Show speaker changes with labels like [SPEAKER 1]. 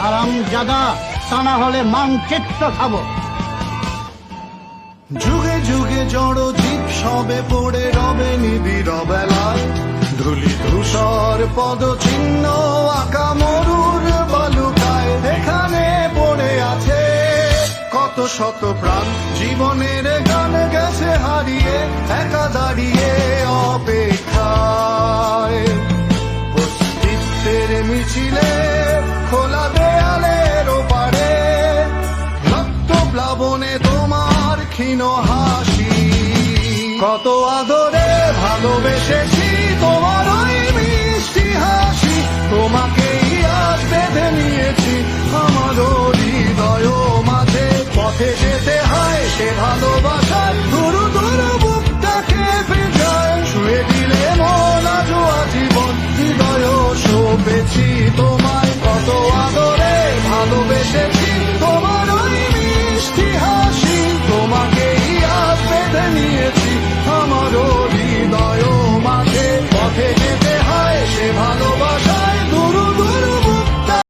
[SPEAKER 1] হারাম জাদা, তা না হলে খাব।
[SPEAKER 2] যুগে যুগে জড় জীব সবে পড়ে রবে নিবিড় বেলায় ধুলি ধূসর পদ চিহ্ন আঁকা মরুর বালুকায় এখানে পড়ে আছে। কত শত প্রাণ জীবনের গান গেছে হারিয়ে একা অস্তিত্বের মিছিলে খোলা দেয়ালের ওপারে, রক্ত প্লাবনে তোমার ক্ষীণ হাসি। কত আদরে ভালোবেসেছি তোমার ওই মিষ্টি হাসি, তোমাকেই আজ বেঁধে নিয়েছি। আমার হৃদয় মাঝে পথে যেতে হয় সে ভালোবাসার দুরু শোপেছি তোমায় কত আদরে